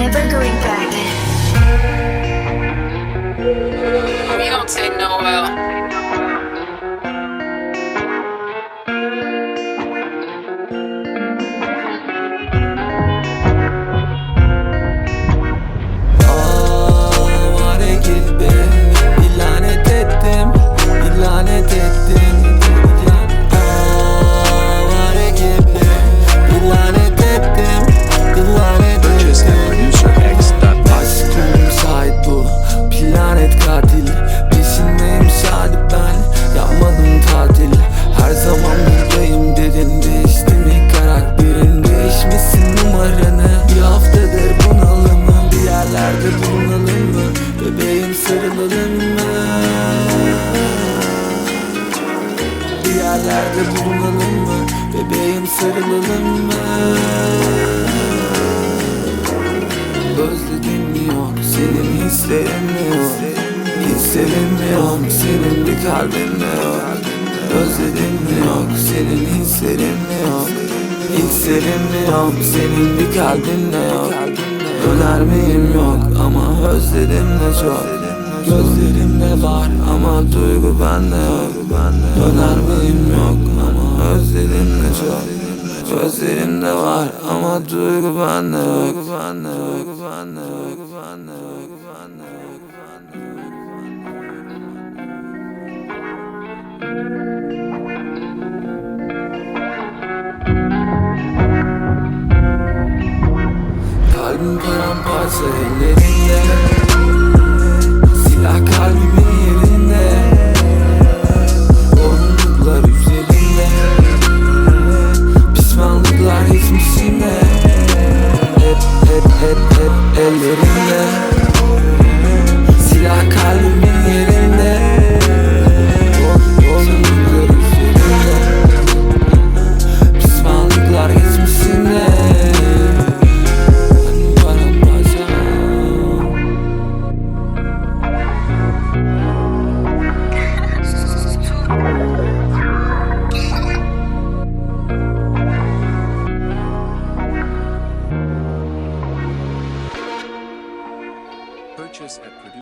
Never going back. We don't take no L. bulunalım mı? Bebeğim sarılalım mı? Bir yerlerde bulunalım mı? Bebeğim sarılalım mı? Özledin mi yok? Senin hislerin yok? Hislerin mi yok? Senin bir kalbin yok? Özledin mi yok? Senin hislerin mi yok? Hislerin mi yok? Senin bir kalbin yok Döner miyim? Yok ama özledim de çok. Gözlerimde var ama duygu bende yok. Döner miyim? Yok ama özledim de çok. Gözlerimde var ama duygu bende yok bende yok bende yok but i'm I Silah you. purchase at Purdue.